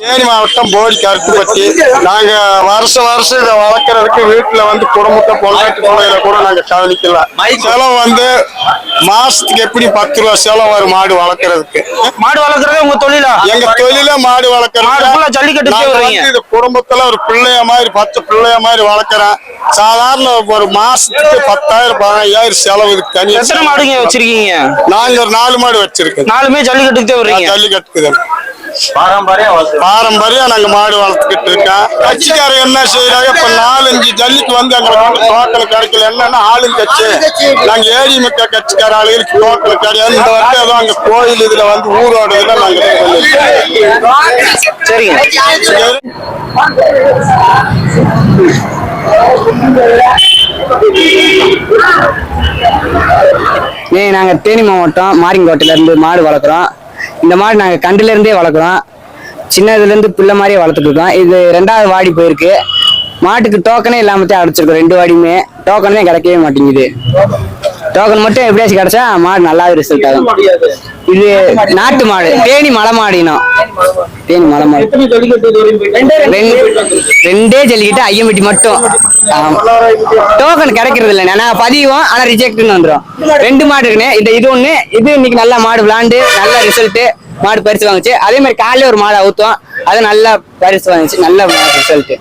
தேனி மாவட்டம் போடி கருத்துப்பட்டி. நாங்க வருஷம் வருஷம் இதை வளர்க்கறதுக்கு வீட்டுல வந்து குடும்பத்தை பொண்டாட்டி பிள்ளைகளை கூட நாங்க கவனிக்கலாம் செலவு வந்து மாசத்துக்கு எப்படி பத்து ரூபா செலவு வரும் மாடு வளர்க்கறதுக்கு? மாடு வளர்க்குறதே உங்க தொழிலா? எங்க தொழில மாடு வளர்க்கறது ஜல்லிக்கட்டு இது குடும்பத்துல ஒரு பிள்ளைய மாதிரி பத்து பிள்ளைய மாதிரி வளர்க்கறேன். சாதாரண ஒரு மாசத்துக்கு பத்தாயிரம் பதினஞ்சாயிரம் செலவு இதுக்கு தனியா எத்தனை மாடுங்க வச்சிருக்கீங்க? நாங்க ஒரு நாலு மாடு வச்சிருக்கோம் நாலுமே ஜல்லிக்கட்டுக்கு தான் வர்றீங்க. ஜல்லிக்கட்டுக்கு பாரம்பரியம் நாங்க மாடு வளர்த்துக்கிட்டு இருக்கோம். கட்சிக்காரங்க என்ன செய்யறாங்க இப்ப நாலஞ்சு ஜல்லிக்கு வந்து எங்களுக்கு டோக்கன் கிடைக்கல. என்னன்னா ஆளும் கட்சி. நாங்க மிக்க கட்சிக்கார ஆளுகளுக்கு டோக்கன் கிடையாது. இந்த வருஷம் ஏதோ அங்க கோயில் இதுல வந்து ஊரோடுதுல நாங்க சொல்லிருக்கோம். சரிங்க. ஏ நாங்கள் தேனி மாவட்டம் மாரிங்கோட்டையில இருந்து மாடு வளர்க்குறோம். இந்த மாதிரி நாங்கள் கண்டுல இருந்தே வளர்க்குறோம். சின்னதுலேருந்து பிள்ளை மாதிரியே வளர்த்துட்டு இருக்கோம். இது ரெண்டாவது வாடி போயிருக்கு. மாட்டுக்கு டோக்கனே இல்லாமத்தே அடைச்சிருக்கோம். ரெண்டு வாடியுமே. டோக்கனே கிடைக்கவே மாட்டேங்குது. டோக்கன் மட்டும் எப்படியாச்சும் கிடைச்சா மாடு நல்லாவே ரிசல்ட் ஆகும். இது நாட்டு மாடு. தேனி மலை மாடினோம். தேனி மலை மாடு. ரெண்டு ஜல்லிக்கிட்டு. ஐயம்பட்டி மட்டும். டோக்கன் கிடைக்கிறது இல்லை நான் பதிவோம் ஆனா ரிஜெக்ட்னு வந்துடும் ரெண்டு மாடு இருக்குன்னு இந்த இது ஒண்ணு இது இன்னைக்கு நல்லா மாடு விளாண்டு நல்ல ரிசல்ட் மாடு பரிசு வாங்குச்சு. அதே மாதிரி காலையில ஒரு மாடு அவுத்தோம். அது நல்ல பரிசு வாங்குச்சு. நல்ல ரிசல்ட்